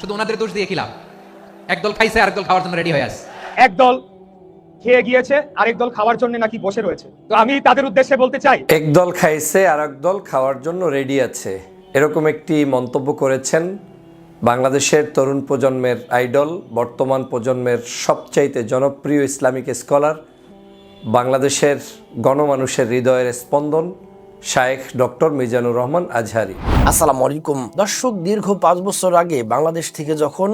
শুধু ওনাদের দোষ দিয়ে খিলাম একদল খাইছে আরেক দল খাওয়ার জন্য রেডি হয়ে আছে। একদল খেয়ে গিয়েছে আরেক দল খাওয়ার জন্য নাকি বসে রয়েছে। তো আমি তাদের উদ্দেশ্যে বলতে চাই। একদল খাইছে আর দল খাওয়ার জন্য রেডি আছে। এরকম একটি মন্তব্য করেছেন বাংলাদেশের তরুণ প্রজন্মের আইডল বর্তমান প্রজন্মের সবচাইতে জনপ্রিয় ইসলামিক স্কলার বাংলাদেশের গণমানুষের হৃদয়ের স্পন্দন শায়েখ ডক্টর মিজানুর রহমান আজহারি। আসসালামু আলাইকুম। দর্শক, দীর্ঘ পাঁচ বছর আগে বাংলাদেশ থেকে যখন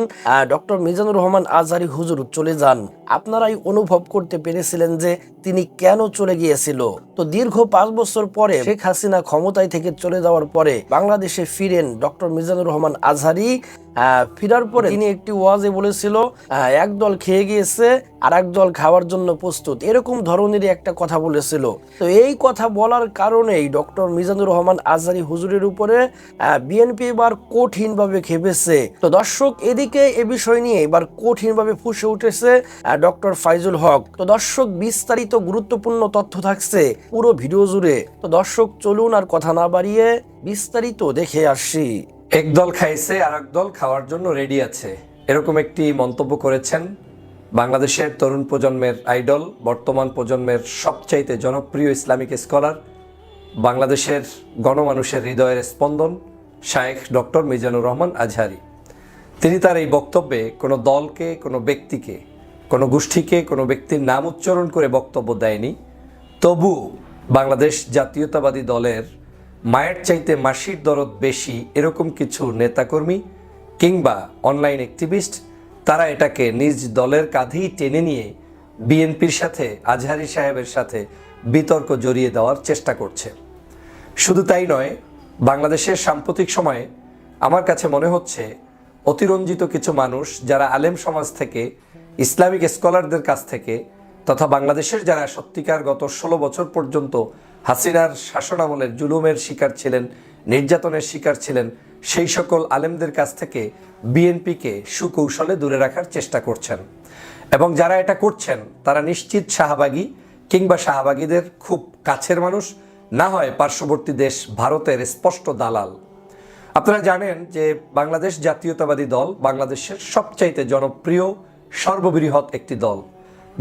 ডক্টর মিজানুর রহমান আজহারি হুজুর চলে যান, আপনারাই অনুভব করতে পেরেছিলেন যে তিনি কেন চলে গিয়েছিল? তো দীর্ঘ পাঁচ বছর পরে শেখ হাসিনা ক্ষমতায় থেকে চলে যাওয়ার পরে বাংলাদেশে ফিরেন ডক্টর মিজানুর রহমান আজহারি। ফেরার পরে তিনি একটি ওয়াজে বলেছিল এক দল খেয়ে গিয়েছে আর এক দল খাওয়ার জন্য প্রস্তুত। এরকম ধরনেরই একটা কথা বলেছিল। তো এই কথা বলার কারণেই ডক্টর মিজানুর রহমান আজহারি হুজুরের উপরে বিএনপি এবার কঠিনভাবে খেপেছে। তো দর্শক, এদিকে এ বিষয় নিয়ে এবার কঠিনভাবে ফুসে উঠেছে ডক্টর ফাইজুল হক। তো দর্শক, বিস্তারিত গুরুত্বপূর্ণ তথ্য থাকছে। পুরো ভিডিও জুড়ে তো দর্শক চলুন আর কথা না বাড়িয়ে বিস্তারিত দেখে আসি। একদল খাইছে আর দল খাওয়ার জন্য রেডি আছে। এরকম একটি মন্তব্য করেছেন বাংলাদেশের তরুণ প্রজন্মের আইডল বর্তমান প্রজন্মের সবচাইতে জনপ্রিয় ইসলামিক স্কলার বাংলাদেশের গণমানুষের হৃদয়ের স্পন্দন, শায়েখ ডক্টর মিজানুর রহমান আজহারি। তিনি তার এই বক্তব্যে কোনো দলকে, কোনো ব্যক্তিকে, কোনো গোষ্ঠীকে, কোনো ব্যক্তির নাম উচ্চারণ করে বক্তব্য দেয়নি। তবু বাংলাদেশ জাতীয়তাবাদী দলের মায়ের চাইতে মাসির দরদ বেশি এরকম কিছু নেতাকর্মী কিংবা অনলাইন অ্যাক্টিভিস্ট, তারা এটাকে নিজ দলের কাঁধেই টেনে নিয়ে বিএনপির সাথে, আজহারি সাহেবের সাথে বিতর্ক জড়িয়ে দেওয়ার চেষ্টা করছে। শুধু তাই নয়, বাংলাদেশের সাম্প্রতিক সময়ে আমার কাছে মনে হচ্ছে অতিরঞ্জিত কিছু মানুষ যারা আলেম সমাজ থেকে, ইসলামিক স্কলারদের কাছ থেকে তথা বাংলাদেশের যারা সত্যিকার গত ষোলো বছর পর্যন্ত হাসিনার শাসনামলের জুলুমের শিকার ছিলেন, নির্যাতনের শিকার ছিলেন, সেই সকল আলেমদের কাছ থেকে বিএনপিকে সুকৌশলে দূরে রাখার চেষ্টা করছেন। এবং যারা এটা করছেন, তারা নিশ্চিত শাহবাগী কিংবা শাহবাগীদের খুব কাছের মানুষ, না হয় পার্শ্ববর্তী দেশ ভারতের স্পষ্ট দালাল। আপনারা জানেন যে বাংলাদেশ জাতীয়তাবাদী দল বাংলাদেশের সবচাইতে জনপ্রিয়, সর্ববৃহৎ একটি দল।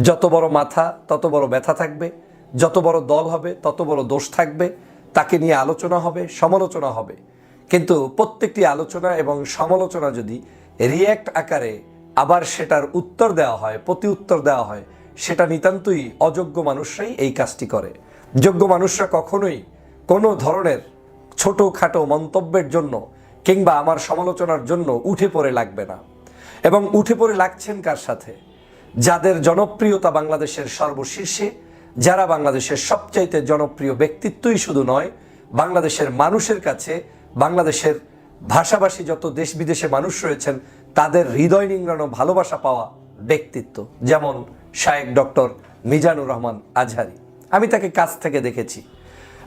যত বড় মাথা, তত বড় ব্যথা থাকবে, যত বড় দল হবে, তত বড় দোষ থাকবে, তাকে নিয়ে আলোচনা হবে, সমালোচনা হবে। কিন্তু প্রত্যেকটি আলোচনা এবং সমালোচনা যদি রিয়্যাক্ট আকারে আবার সেটার উত্তর দেওয়া হয়, প্রতি উত্তর দেওয়া হয়, সেটা নিতান্তই অযোগ্য মানুষরাই এই কাজটি করে। যোগ্য মানুষরা কখনোই কোনো ধরনের ছোটোখাটো মন্তব্যের জন্য কিংবা আমার সমালোচনার জন্য উঠে পড়ে লাগবে না। এবং উঠে পড়ে লাগছেন কার সাথে? যাদের জনপ্রিয়তা বাংলাদেশের সর্বশীর্ষে, যারা বাংলাদেশের সবচাইতে জনপ্রিয় ব্যক্তিত্বই শুধু নয়, বাংলাদেশের মানুষের কাছে, বাংলাদেশের ভাষাভাষী যত দেশ বিদেশে মানুষ রয়েছেন, তাদের হৃদয় নিংড়ানো ভালোবাসা পাওয়া ব্যক্তিত্ব, যেমন শায়েক ডক্টর মিজানুর রহমান আজহারি। আমি তাকে কাছ থেকে দেখেছি।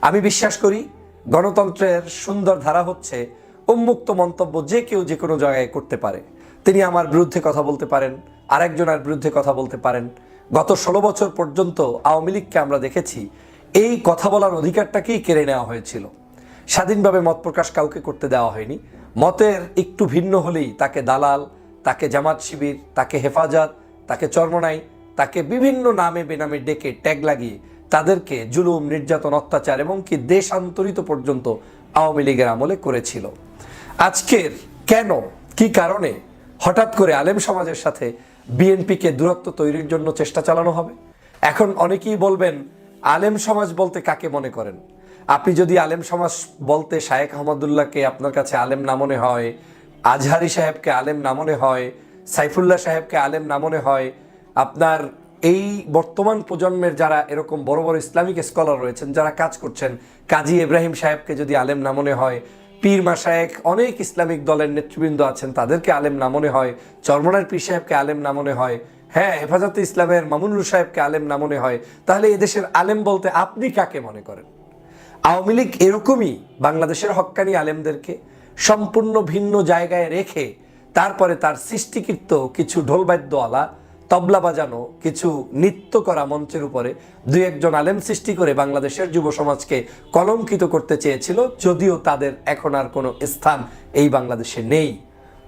আমি বিশ্বাস করি, গণতন্ত্রের সুন্দর ধারা হচ্ছে উন্মুক্ত মন্তব্য যে কেউ যে কোনো জায়গায় করতে পারে। তিনি আমার বিরুদ্ধে কথা বলতে পারেন আরেকজনের বিরুদ্ধে কথা বলতে পারেন। গত ষোলো বছর পর্যন্ত আওয়ামী লীগকে আমরা দেখেছি, এই কথা বলার অধিকারটাকেই কেড়ে নেওয়া হয়েছিল। স্বাধীনভাবে মত প্রকাশ কাউকে করতে দেওয়া হয়নি। মতের একটু ভিন্ন হলেই তাকে দালাল, তাকে জামাত শিবির, তাকে হেফাজত, তাকে চর্মনাই, তাকে বিভিন্ন নামে বেনামে ডেকে ট্যাগ লাগিয়ে তাদেরকে জুলুম, নির্যাতন, অত্যাচার এবং কি দেশান্তরিত পর্যন্ত আওয়ামী লীগের আমলে করেছিল। আজকের কেন, কি কারণে হঠাৎ করে আলেম সমাজের সাথে বিএনপিকে দূরত্ব তৈরির জন্য চেষ্টা চালানো হবে। এখন অনেকেই বলবেন, আলেম সমাজ বলতে কাকে মনে করেন? আপনি যদি আলেম সমাজ বলতে শায়েখ আহমদুল্লাহকে আপনার কাছে আলেম না মনে হয়, আজহারি সাহেবকে আলেম না মনে হয়, সাইফুল্লাহ সাহেবকে আলেম না মনে হয়, আপনার এই বর্তমান প্রজন্মের যারা এরকম বড় বড় ইসলামিক স্কলার রয়েছেন, যারা কাজ করছেন, কাজী ইব্রাহিম সাহেবকে যদি আলেম না মনে হয় পীর মাসায়েক অনেক ইসলামিক দলের নেতৃবৃন্দ আছেন, তাদেরকে আলেম না মনে হয়, চরমনার পীর সাহেবকে আলেম না মনে হয় হ্যাঁ হেফাজতে ইসলামের মামুনুল সাহেবকে আলেম না মনে হয়, তাহলে এদেশের আলেম বলতে আপনি কাকে মনে করেন? আওয়ামী লীগ এরকমই বাংলাদেশের হক্কানি আলেমদেরকে সম্পূর্ণ ভিন্ন জায়গায় রেখে তারপরে তার সৃষ্টিকৃত কিছু ঢোলবাদ্যওয়ালা তবলা বাজানো, কিছু নৃত্য করা মঞ্চের উপরে দুই একজন আলেম সৃষ্টি করে বাংলাদেশের যুব সমাজকে কলঙ্কিত করতে চেয়েছিল, যদিও তাদের এখন আর কোনো স্থান এই বাংলাদেশে নেই।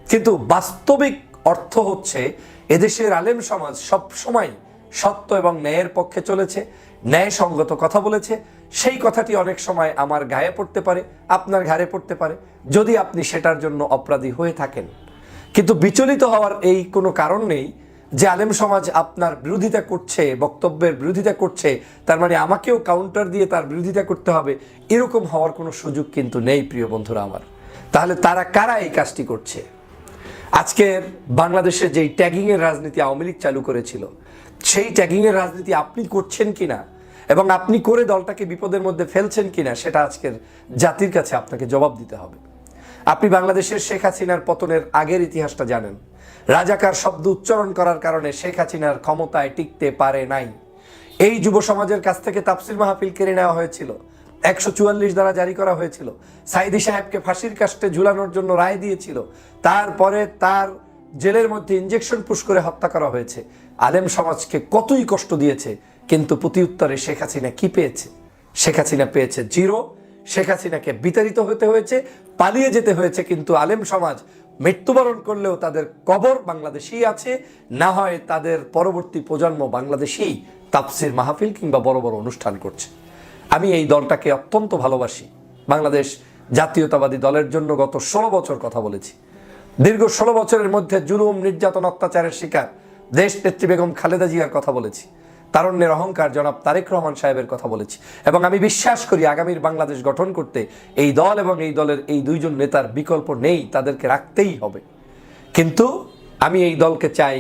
কিন্তু বাস্তবিক অর্থ হচ্ছে, এদেশের আলেম সমাজ সব সময় সত্য এবং ন্যায়ের পক্ষে চলেছে, ন্যায়সঙ্গত কথা বলেছে। সেই কথাটি অনেক সময় আমার গায়ে পড়তে পারে, আপনার ঘাড়ে পড়তে পারে, যদি আপনি সেটার জন্য অপরাধী হয়ে থাকেন। কিন্তু বিচলিত হওয়ার এই কোনো কারণ নেই যে আলেম সমাজ আপনার বিরোধিতা করছে, বক্তব্যের বিরোধিতা করছে, তার মানে আমাকেও কাউন্টার দিয়ে তার বিরোধিতা করতে হবে, এরকম হওয়ার কোনো সুযোগ কিন্তু নেই প্রিয় বন্ধুরা আমার। তাহলে তারা কারা এই কাজটি করছে? আজকের বাংলাদেশে যেই ট্যাগিংয়ের রাজনীতি আওয়ামী লীগ চালু করেছিল, সেই ট্যাগিংয়ের রাজনীতি আপনি করছেন কিনা এবং আপনি করে দলটাকে বিপদের মধ্যে ফেলছেন কিনা, সেটা আজকের জাতির কাছে আপনাকে জবাব দিতে হবে। আপনি বাংলাদেশের শেখ হাসিনার পতনের আগের ইতিহাসটা জানেন। রাজাকার শব্দ উচ্চারণ করার কারণে শেখ হাসিনার ক্ষমতায় টিকতে পারে নাই। এই যুব সমাজের কাছ থেকে তাফসির মাহফিল কেড়ে নেওয়া হয়েছিল। একশো চুয়াল্লিশ দ্বারা জারি করা হয়েছিল। সাইদি সাহেবকে ফাঁসির কাস্টে ঝুলানোর জন্য রায় দিয়েছিল। তারপরে তার জেলের মধ্যে ইঞ্জেকশন পুশ করে হত্যা করা হয়েছে। আলেম সমাজকে কতই কষ্ট দিয়েছে, কিন্তু প্রতি উত্তরে শেখ হাসিনা কি পেয়েছে? শেখ হাসিনা পেয়েছে জিরো। শেখ হাসিনাকে বিতাড়িত হতে হয়েছে, পালিয়ে যেতে হয়েছে, কিন্তু আলেম সমাজ মৃত্যুবরণ করলেও তাদের কবর বাংলাদেশেই আছে, না হয় তাদের পরবর্তী প্রজন্ম বাংলাদেশেই তাপসির মাহফিল কিংবা বড় বড় অনুষ্ঠান করছে। আমি এই দলটাকে অত্যন্ত ভালোবাসি। বাংলাদেশ জাতীয়তাবাদী দলের জন্য গত ষোলো বছর কথা বলেছি। দীর্ঘ ষোলো বছরের মধ্যে জুলুম, নির্যাতন, অত্যাচারের শিকার দেশ নেত্রী বেগম খালেদা জিয়ার কথা বলেছি। তারণ্যের অহংকার জনাব তারেক রহমান সাহেবের কথা বলেছি। এবং আমি বিশ্বাস করি আগামীর বাংলাদেশ গঠন করতে এই দল এবং এই দলের এই দুইজন নেতার বিকল্প নেই, তাদেরকে রাখতেই হবে। কিন্তু আমি এই দলকে চাই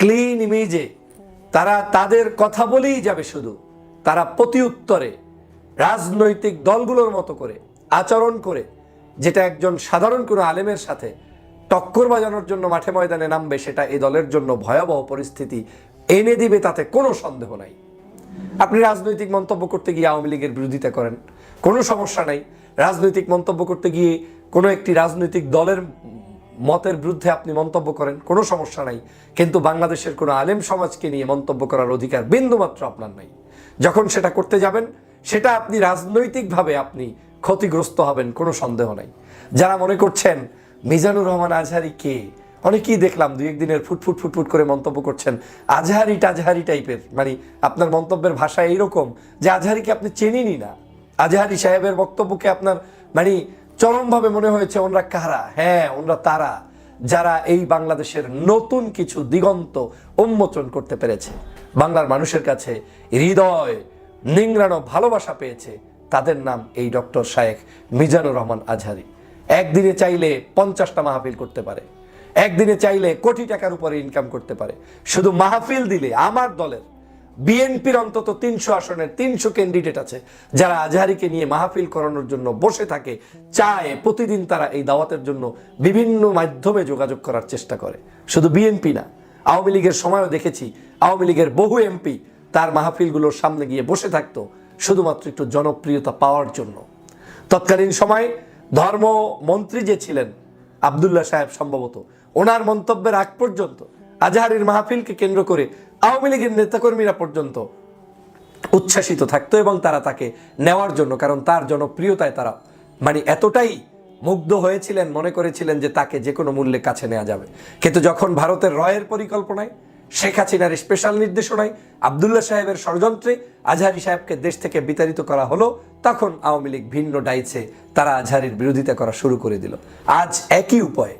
ক্লিন ইমেজে তারা তাদের কথা বলেই যাবে শুধু। তারা প্রতি উত্তরে রাজনৈতিক দলগুলোর মতো করে, আচরণ করে, যেটা একজন সাধারণ কোনো আলেমের সাথে টক্কর বাজানোর জন্য মাঠে ময়দানে নামবে, সেটা এই দলের জন্য ভয়াবহ পরিস্থিতি এনে দিবে তাতে কোনো সন্দেহ নাই। আপনি রাজনৈতিক মন্তব্য করতে গিয়ে আওয়ামী লীগের বিরোধিতা করেন, কোনো সমস্যা নাই। রাজনৈতিক মন্তব্য করতে গিয়ে কোনো একটি রাজনৈতিক দলের মতের বিরুদ্ধে আপনি মন্তব্য করেন, কোনো সমস্যা নাই। কিন্তু বাংলাদেশের কোনো আলেম সমাজকে নিয়ে মন্তব্য করার অধিকার বিন্দুমাত্র আপনার নাই। যখন সেটা করতে যাবেন, সেটা আপনি রাজনৈতিকভাবে আপনি ক্ষতিগ্রস্ত হবেন, কোনো সন্দেহ নাই। যারা মনে করছেন, মিজানুর রহমান আজহারি কে? অনেকেই দেখলাম দুই একদিনের ফুটফুট ফুটফুট করে মন্তব্য করছেন, আজহারি টাজহারি টাইপের। মানে আপনার মন্তব্যের ভাষা এইরকম যে আজহারিকে আপনি চেনেনই না। আজহারি সাহেবের বক্তব্যকে আপনার মানে চরমভাবে মনে হয়েছে ওনরা কারা? হ্যাঁ ওনরা তারা, যারা এই বাংলাদেশের নতুন কিছু দিগন্ত উন্মোচন করতে পেরেছে। বাংলার মানুষের কাছে হৃদয়, নিংড়ানো ভালোবাসা পেয়েছে, তাদের নাম এই ডক্টর শায়েখ মিজানুর রহমান আজহারি। একদিনে চাইলে পঞ্চাশটা মাহফিল করতে পারে। একদিনে চাইলে কোটি টাকার উপরে ইনকাম করতে পারে। শুধু মাহফিল দিলে, আমার দলের, বিএনপির অন্তত তিনশো আসনের তিনশো ক্যান্ডিডেট আছে, যারা আজহারিকে নিয়ে মাহফিল করানোর জন্য বসে থাকে, চায়, প্রতিদিন তারা এই দাওয়াতের জন্য বিভিন্ন মাধ্যমে যোগাযোগ করার চেষ্টা করে। শুধু বিএনপি না, আওয়ামী লীগের সময়ও দেখেছি, আওয়ামী লীগের বহু এমপি তার মাহফিলগুলোর সামনে গিয়ে বসে থাকতো, শুধুমাত্র একটু জনপ্রিয়তা পাওয়ার জন্য। তৎকালীন সময় ধর্মমন্ত্রী যে ছিলেন, আবদুল্লাহ সাহেব সম্ভবত ওনার মন্তব্যের আগ পর্যন্ত, আজহারের মাহফিলকে কেন্দ্র করে আওয়ামী লীগের নেতাকর্মীরা পর্যন্ত উচ্ছ্বাসিত থাকতো এবং তারা তাকে নেওয়ার জন্য, কারণ তার জনপ্রিয়তায় তারা মানে এতটাই মুগ্ধ হয়েছিলেন, মনে করেছিলেন যে তাকে যে কোনো মূল্যে কাছে নেওয়া যাবে। কিন্তু যখন ভারতের রয়ের পরিকল্পনায়, শেখ হাসিনার স্পেশাল নির্দেশনায় আবদুল্লাহ সাহেবের ষড়যন্ত্রে আজহারি সাহেবকে দেশ থেকে বিতাড়িত করা হলো, তখন আওয়ামী লীগ ভিন্ন ডাইছে, তারা আজহারির বিরোধিতা করা শুরু করে দিল। আজ একই উপায়ে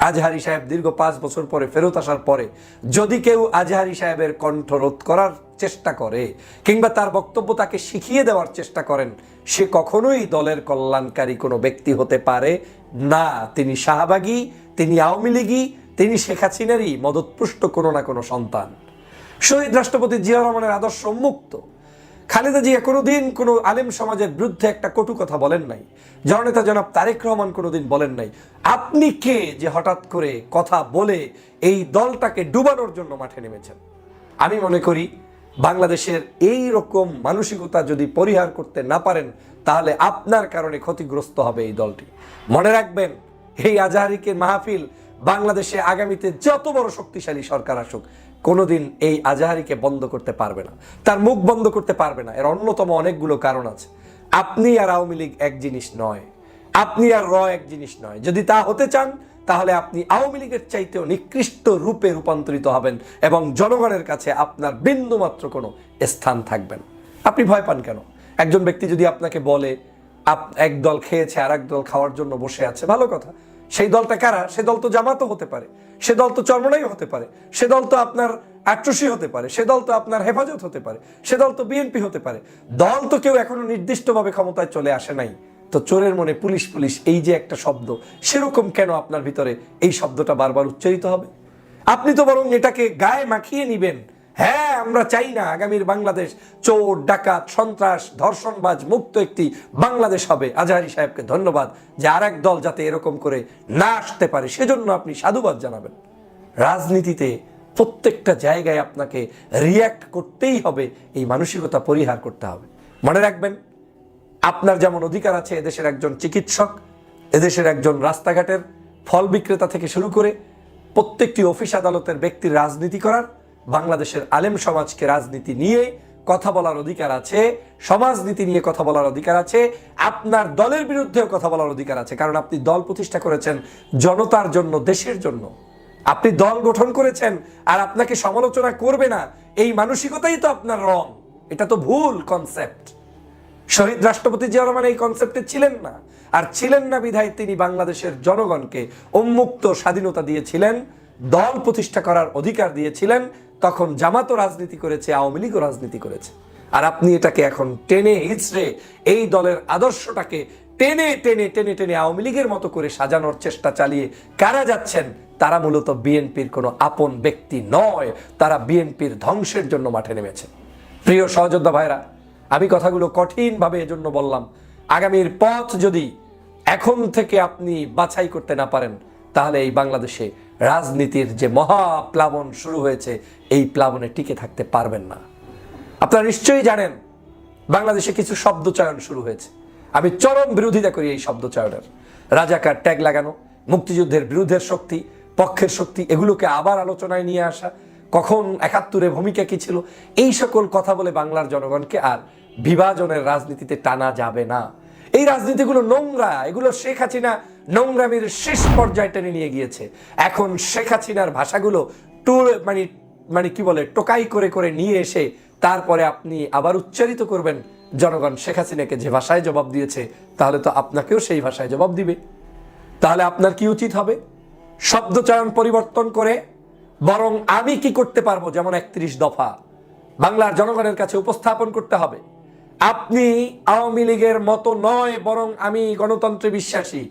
আজহারি সাহেব দীর্ঘ পাঁচ বছর পরে ফেরত আসার পরে যদি কেউ আজহারি সাহেবের কণ্ঠ রোধ করার চেষ্টা করে কিংবা তার বক্তব্য তাকে শিখিয়ে দেওয়ার চেষ্টা করেন, সে কখনোই দলের কল্যাণকারী কোনো ব্যক্তি হতে পারে না। তিনি শাহবাগী, তিনি আওয়ামী লীগই তিনি শেখ হাসিনারই মদতপুষ্ট কোনো না কোনো সন্তান। শহীদ রাষ্ট্রপতি জিয়া রহমানের আদর্শ মুক্ত খালেদা জিয়া কোনোদিন কোনো আলেম সমাজের বিরুদ্ধে একটা কটু কথা বলেন নাই। জননেতা জনাব তারেক রহমান কোনোদিন বলেন নাই। আপনি কে যে হঠাৎ করে কথা বলে এই দলটাকে ডুবানোর জন্য মাঠে নেমেছেন? আমি মনে করি বাংলাদেশের এই রকম মানসিকতা যদি পরিহার করতে না পারেন, তাহলে আপনার কারণে ক্ষতিগ্রস্ত হবে এই দলটি। মনে রাখবেন, এই আজাহারিকের মাহফিল বাংলাদেশে আগামীতে যত বড় শক্তিশালী সরকার আসুক কোনোদিন এই আজাহারিকে বন্ধ করতে পারবে না। তার মুখ বন্ধ করতে পারবে না। এর অন্যতম অনেকগুলো কারণ আছে। আপনি আর আওয়ামী লীগ এক জিনিস নয়। আপনি আর র এক জিনিস নয়। যদি তা হতে চান, তাহলে আপনি আওয়ামী লীগের চাইতেও নিকৃষ্ট রূপে রূপান্তরিত হবেন এবং জনগণের কাছে আপনার বিন্দুমাত্র কোনো স্থান থাকবেন আপনি ভয় পান কেন? একজন ব্যক্তি যদি আপনাকে বলে, আপ, এক দল খেয়েছে আর এক দল খাওয়ার জন্য বসে আছে। ভালো কথা। সেই দলটা কারা? সে দল তো জামাতও হতে পারে। সে দল তো চরমনাই হতে পারে। সে দল তো আপনার আট্রসি হতে পারে। সে দল তো আপনার হেফাজত হতে পারে। সে দল তো বিএনপি হতে পারে। দল তো কেউ এখনও নির্দিষ্টভাবে ক্ষমতায় চলে আসে নাই। তো চোরের মনে পুলিশ পুলিশ এই যে একটা শব্দ, সেরকম কেন আপনার ভিতরে এই শব্দটা বারবার উচ্চারিত হবে? আপনি তো বরং এটাকে গায়ে মাখিয়ে নিবেন। হ্যাঁ আমরা চাই না আগামীর বাংলাদেশ চোর, ডাকাত, সন্ত্রাস, ধর্ষণবাজ, মুক্ত একটি বাংলাদেশ হবে। আজহারি সাহেবকে ধন্যবাদ যে আর এক দল যাতে এরকম করে না আসতে পারে, সেজন্য আপনি সাধুবাদ জানাবেন। রাজনীতিতে প্রত্যেকটা জায়গায় আপনাকে রিয়্যাক্ট করতেই হবে, এই মানসিকতা পরিহার করতে হবে। মনে রাখবেন, আপনার যেমন অধিকার আছে, এদেশের একজন চিকিৎসক, এদেশের একজন রাস্তাঘাটের ফল বিক্রেতা থেকে শুরু করে প্রত্যেকটি অফিস আদালতের ব্যক্তির রাজনীতি করার বাংলাদেশের আলেম সমাজকে রাজনীতি নিয়ে কথা বলার অধিকার আছে, সমাজনীতি নিয়ে কথা বলার অধিকার আছে, আপনার দলের বিরুদ্ধেও কথা বলার অধিকার আছে। কারণ আপনি দল প্রতিষ্ঠা করেছেন জনতার জন্য, দেশের জন্য। আপনি দল গঠন করেছেন আর আপনাকে সমালোচনা করবে না, এই মানসিকতাই তো আপনার রং। এটা তো ভুল কনসেপ্ট শহীদ রাষ্ট্রপতি জিয়া রহমান এই কনসেপ্টে ছিলেন না। আর ছিলেন না বিধায় তিনি বাংলাদেশের জনগণকে উন্মুক্ত স্বাধীনতা দিয়েছিলেন, দল প্রতিষ্ঠা করার অধিকার দিয়েছিলেন তখন জামাতও রাজনীতি করেছে, আওয়ামী লীগও রাজনীতি করেছে। আর আপনি এটাকে এখন টেনে হিচড়ে এই দলের আদর্শটাকে টেনে টেনে টেনে টেনে আওয়ামী লীগের মতো করে সাজানোর চেষ্টা চালিয়ে কারা যাচ্ছেন, তারা মূলত বিএনপির কোনো আপন ব্যক্তি নয়, তারা বিএনপির ধ্বংসের জন্য মাঠে নেমেছে। প্রিয় সহযোদ্ধা ভাইরা, আমি কথাগুলো কঠিনভাবে এজন্য বললাম, আগামীর পথ যদি এখন থেকে আপনি বাছাই করতে না পারেন, তাহলে এই বাংলাদেশে রাজনীতির যে মহাপ্লাবন শুরু হয়েছে, এই প্লাবনে টিকে থাকতে পারবেন না। আপনারা নিশ্চয়ই জানেন, বাংলাদেশে কিছু শব্দ চয়ন শুরু হয়েছে। আমি চরম বিরোধিতা করি এই শব্দ চয়নের রাজাকার ট্যাগ লাগানো, মুক্তিযুদ্ধের বিরুদ্ধের শক্তি, পক্ষের শক্তি, এগুলোকে আবার আলোচনায় নিয়ে আসা, কখন একাত্তরে ভূমিকা কি ছিল, এই সকল কথা বলে বাংলার জনগণকে আর বিভাজনের রাজনীতিতে টানা যাবে না। এই রাজনীতিগুলো নোংরা, এগুলো শেখ হাসিনা নোংরামির শেষ পর্যায়ে টেনে নিয়ে গিয়েছে। এখন শেখ হাসিনার ভাষাগুলো টুর মানে মানে কি বলে, টোকাই করে করে নিয়ে এসে তারপরে আপনি আবার উচ্চারিত করবেন। জনগণ শেখ হাসিনাকে যে ভাষায় জবাব দিয়েছে, তাহলে তো আপনাকেও সেই ভাষায় জবাব দিবে। তাহলে আপনার কি উচিত হবে? শব্দচয়ন পরিবর্তন করে বরং আমি কি করতে পারব? যেমন একত্রিশ দফা। বাংলার জনগণের কাছে উপস্থাপন করতে হবে। আপনি আওয়ামী লীগের মতো নয়, বরং আমি গণতন্ত্রে বিশ্বাসী।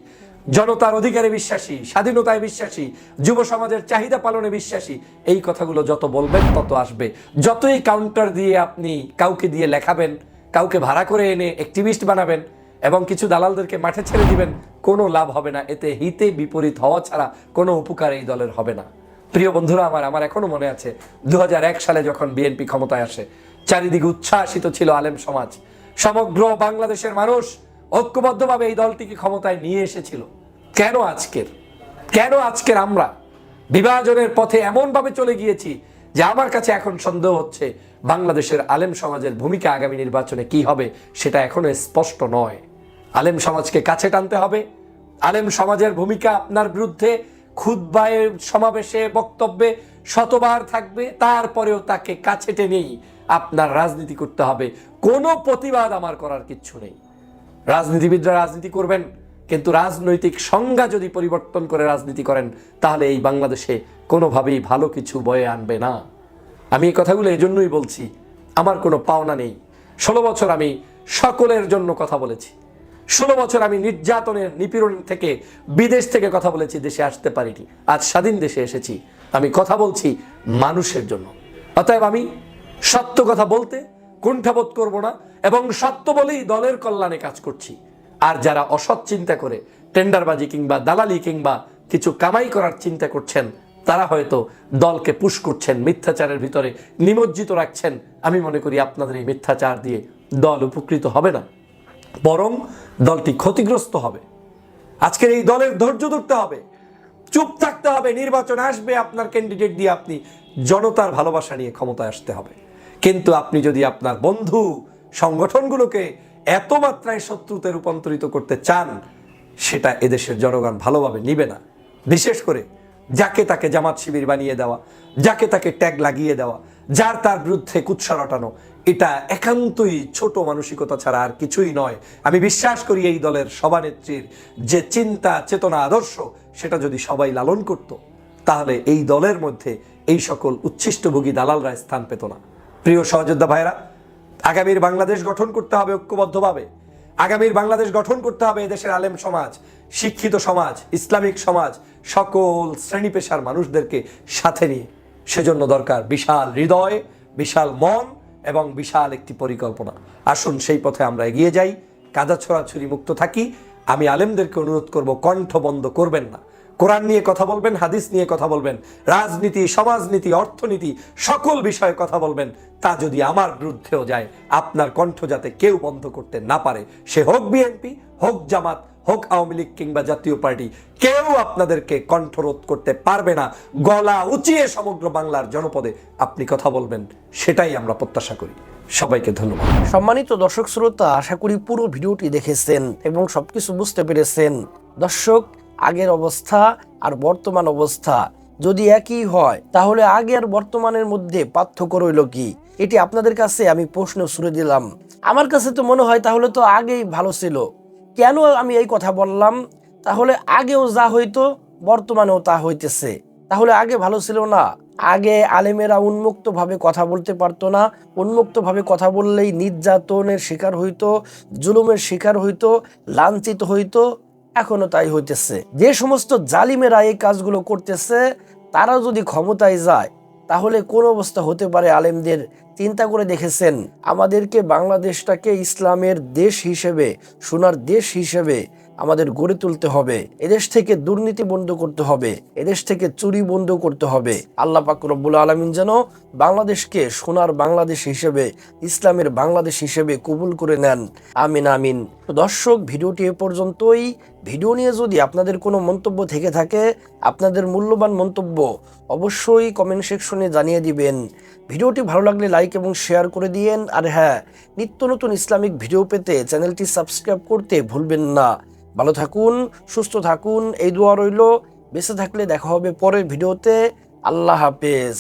জনতার অধিকারে বিশ্বাসী, স্বাধীনতায় বিশ্বাসী, যুব সমাজের চাহিদা পালনে বিশ্বাসী, এই কথাগুলো যত বলবেন তত আসবে। যতই কাউন্টার দিয়ে আপনি কাউকে দিয়ে লেখাবেন, কাউকে ভাড়া করে এনে অ্যাক্টিভিস্ট বানাবেন এবং কিছু দালালদেরকে মাঠে ছেড়ে দিবেন, কোনো লাভ হবে না। এতে হিতে বিপরীত হওয়া ছাড়া কোনো উপকার এই দলের হবে না। প্রিয় বন্ধুরা, আমার আমার এখনও মনে আছে দু হাজার এক সালে যখন বিএনপি ক্ষমতায় আসে, চারিদিকে উচ্ছ্বাসিত ছিল আলেম সমাজ। সমগ্র বাংলাদেশের মানুষ ঐক্যবদ্ধভাবে এই দলটিকে ক্ষমতায় নিয়ে এসেছিল। কেন আজকের? কেন আজকের আমরা? বিভাজনের পথে এমনভাবে চলে গিয়েছি যে আমার কাছে এখন সন্দেহ হচ্ছে বাংলাদেশের আলেম সমাজের ভূমিকা আগামী নির্বাচনে কি হবে সেটা এখনও স্পষ্ট নয়। আলেম সমাজকে কাছে টানতে হবে। আলেম সমাজের ভূমিকা আপনার বিরুদ্ধে খুদ্বায় সমাবেশে বক্তব্যে শতবার থাকবে, তারপরেও তাকে কাছে টেনেই আপনার রাজনীতি করতে হবে। কোনো প্রতিবাদ আমার করার কিচ্ছু নেই। রাজনীতিবিদরা রাজনীতি করবেন কিন্তু রাজনৈতিক সংজ্ঞা যদি পরিবর্তন করে রাজনীতি করেন, তাহলে এই বাংলাদেশে কোনোভাবেই ভালো কিছু বয়ে আনবে না। আমি এই কথাগুলো এই জন্যই বলছি, আমার কোনো পাওনা নেই। ষোলো বছর আমি সকলের জন্য কথা বলেছি। ষোলো বছর আমি নির্যাতনের নিপীড়ন থেকে বিদেশ থেকে কথা বলেছি, দেশে আসতে পারিনি। আজ স্বাধীন দেশে এসেছি। আমি কথা বলছি মানুষের জন্য। অতএব আমি সত্য কথা বলতে কুণ্ঠাবোধ করব না এবং সত্য বলেই দলের কল্যাণে কাজ করছি। আর যারা অসৎ চিন্তা করে, টেন্ডারবাজি কিংবা দালালি কিংবা কিছু কামাই করার চিন্তা করছেন, তারা হয়তো দলকে পুশ করছেন, মিথ্যাচারের ভিতরে নিমজ্জিত রাখছেন। আমি মনে করি আপনাদের এই মিথ্যাচার দিয়ে দল উপকৃত হবে না। বরং দলটি ক্ষতিগ্রস্ত হবে। আজকের এই দলের ধৈর্য ধরতে হবে। চুপ থাকতে হবে। নির্বাচন আসবে। আপনার ক্যান্ডিডেট দিয়ে আপনি জনতার ভালোবাসা নিয়ে ক্ষমতায় আসতে হবে। কিন্তু আপনি যদি আপনার বন্ধু সংগঠনগুলোকে এত মাত্রায় শত্রুতে রূপান্তরিত করতে চান, সেটা এদেশের জনগণ ভালোভাবে নিবে না। বিশেষ করে যাকে তাকে জামাত শিবির বানিয়ে দেওয়া, যাকে তাকে ট্যাগ লাগিয়ে দেওয়া, যার তার বিরুদ্ধে কুৎসা রটানো, এটা একান্তই ছোট মানসিকতা ছাড়া আর কিছুই নয়। আমি বিশ্বাস করি এই দলের সভানেত্রীর যে চিন্তা, চেতনা, আদর্শ, সেটা যদি সবাই লালন করত, তাহলে এই দলের মধ্যে এই সকল উচ্ছিষ্টভোগী দালালরা স্থান পেত না। প্রিয় সহযোদ্ধা ভাইরা আগামীর বাংলাদেশ গঠন করতে হবে ঐক্যবদ্ধভাবে। আগামীর বাংলাদেশ গঠন করতে হবে দেশের আলেম সমাজ, শিক্ষিত সমাজ, ইসলামিক সমাজ, সকল শ্রেণি পেশার মানুষদেরকে সাথে নিয়ে। সেজন্য দরকার বিশাল হৃদয়, বিশাল মন এবং বিশাল একটি পরিকল্পনা। আসুন সেই পথে আমরা এগিয়ে যাই, কাদা ছড়াছড়ি মুক্ত থাকি। আমি আলেমদেরকে অনুরোধ করব, কণ্ঠ বন্ধ করবেন না। কোরআন নিয়ে কথা বলবেন, হাদিস নিয়ে কথা বলবেন, রাজনীতি, সমাজনীতি, অর্থনীতি, সকল বিষয়ে কথা বলবেন, তা যদি আমার বিরুদ্ধেও যায়, আপনার কণ্ঠ যাতে কেউ বন্ধ করতে না পারে। সে হোক বিএনপি, হোক জামাত, হোক আওয়ামী লীগ কিংবা জাতীয় পার্টি, কেউ আপনাদেরকে কণ্ঠরোধ করতে পারবে না। গলা উঁচিয়ে সমগ্র বাংলার জনপদে আপনি কথা বলবেন, সেটাই আমরা প্রত্যাশা করি। সবাইকে ধন্যবাদ। সম্মানিত দর্শক শ্রোতা, আশা করি পুরো ভিডিওটি দেখেছেন এবং সবকিছু বুঝতে পেরেছেন। দর্শক আগের অবস্থা আর বর্তমান অবস্থা যদি একই হয়, তাহলে আগে আর বর্তমানের মধ্যে পার্থক্য রইল কি? এটি আপনাদের কাছে আমি প্রশ্ন ছুড়ে দিলাম। আমার কাছে তো মনে হয় তাহলে তো আগেই ভালো ছিল। কেন আমি এই কথা বললাম? তাহলে আগেও যা হইতো, বর্তমানেও তা হইতেছে। তাহলে আগে ভালো ছিল না। আগে আলেমেরা উন্মুক্তভাবে কথা বলতে পারতো না। উন্মুক্তভাবে কথা বললেই নির্যাতনের শিকার হইতো, জুলুমের শিকার হইতো, লাঞ্ছিত হইতো। এখনও তাই হইতেছে। যে সমস্ত জালিমেরা এই কাজগুলো করতেছে তারা যদি ক্ষমতায় যায়, তাহলে কোন অবস্থা হতে পারে? আলেমদের চিন্তা করে দেখেছেন? আমাদেরকে বাংলাদেশটাকে ইসলামের দেশ হিসেবে, সোনার দেশ হিসেবে আমাদের গড়ে তুলতে হবে। এদেশ থেকে দুর্নীতি বন্ধ করতে হবে। এদেশ থেকে চুরি বন্ধ করতে হবে। আল্লাহ পাক রব্বুল আলমিন যেন বাংলাদেশকে সোনার বাংলাদেশ হিসেবে, ইসলামের বাংলাদেশ হিসেবে কবুল করে নেন। আমিন আমিন। তো দর্শক, ভিডিওটি এ পর্যন্তই। ভিডিও নিয়ে যদি আপনাদের কোনো মন্তব্য থেকে থাকে, আপনাদের মূল্যবান মন্তব্য অবশ্যই কমেন্ট সেকশনে জানিয়ে দিবেন। ভিডিওটি ভালো লাগলে লাইক এবং শেয়ার করে দিয়েন। আর হ্যাঁ নিত্য নতুন ইসলামিক ভিডিও পেতে চ্যানেলটি সাবস্ক্রাইব করতে ভুলবেন না। ভালো থাকুন, সুস্থ থাকুন, এই দোয়া রইল। বেঁচে থাকলে দেখা হবে পরের ভিডিওতে। আল্লাহ হাফেজ।